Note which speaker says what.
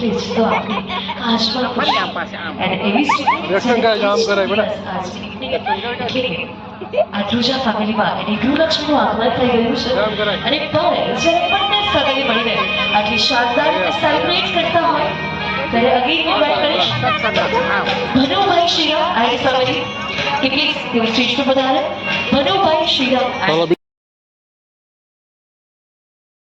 Speaker 1: please તો આપણે આટલી શાનદાર કરતા હોય ત્યારે અગેન ઇન્વાઇટ કરીશ ભનુભાઈ શ્રીરામ આઈ ફેમિલી કે પ્લીઝ તેઓ